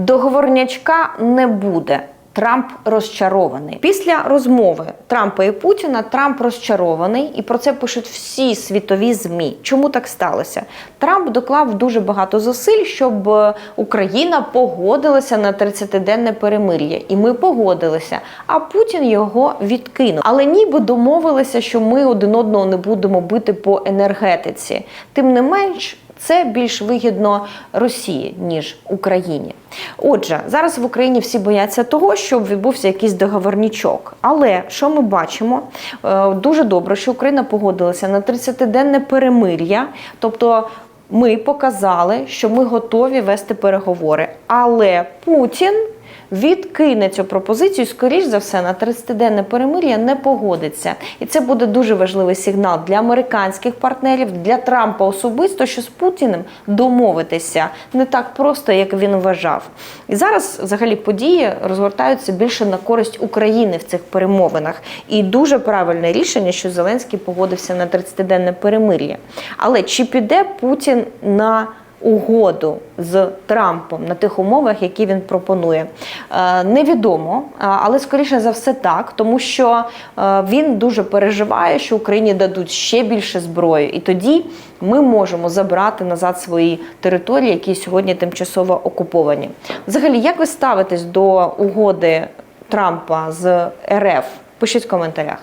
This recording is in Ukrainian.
Договорнячка не буде. Трамп розчарований. Після розмови Трампа і Путіна Трамп розчарований, і про це пишуть всі світові змі. Чому так сталося? Трамп доклав дуже багато зусиль, щоб е, Україна погодилася на 30-денне перемир'я, і ми погодилися. А Путін його відкинув. Але ніби домовилися, що ми один одного не будемо бити по енергетиці. Тим не менш. Це більш вигідно Росії ніж Україні. Отже, зараз в Україні всі бояться того, щоб відбувся якийсь договорнічок. Але що ми бачимо? Е, Дуже добре, що Україна погодилася на 30-денне перемир'я, тобто. Ми показали, що ми готові вести переговори, але Путін відкине цю пропозицію, скоріш за все, на 30-денне перемир'я не погодиться. І це буде дуже важливий сигнал для американських партнерів, для Трампа особисто, що з Путіним домовитися не так просто, як він вважав. І зараз взагалі події розгортаються більше на користь України в цих перемовинах. І дуже правильне рішення, що Зеленський погодився на 30-денне перемир'я. Але чи піде Путін на угоду з Трампом на тих умовах, які він пропонує. Е, Невідомо, але скоріше за все так, тому що е, він дуже переживає, що Україні дадуть ще більше зброї, і тоді ми можемо забрати назад свої території, які сьогодні тимчасово окуповані. Взагалі, як ви ставитесь до угоди Трампа з РФ? Пишіть в коментарях.